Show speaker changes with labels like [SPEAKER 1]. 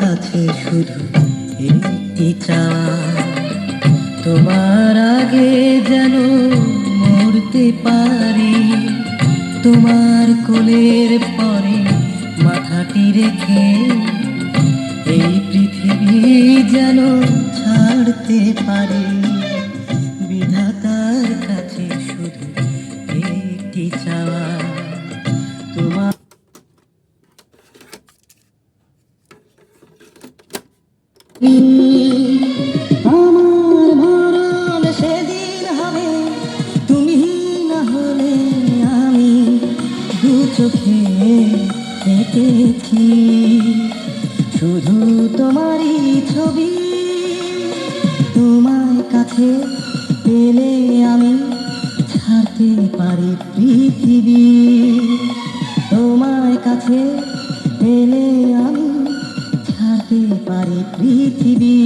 [SPEAKER 1] কাছে শুধু একটি চাওয়া তোমার আগে যেন মরতে পারি। তোমার কোলের পরে মাথাটি রেখে এই পৃথিবী যেন ছাড়তে পারি। বিধাতার কাছে শুধু একটি চাওয়া সেদিন হবে, তুমি না হলে আমি দু চোখে শুধু তোমারই ছবি, তোমার কাছে পেলে আমি ছাড়তে পারি পৃথিবী। তোমার কাছে পেলে ছাড়তে পারি পৃথিবী।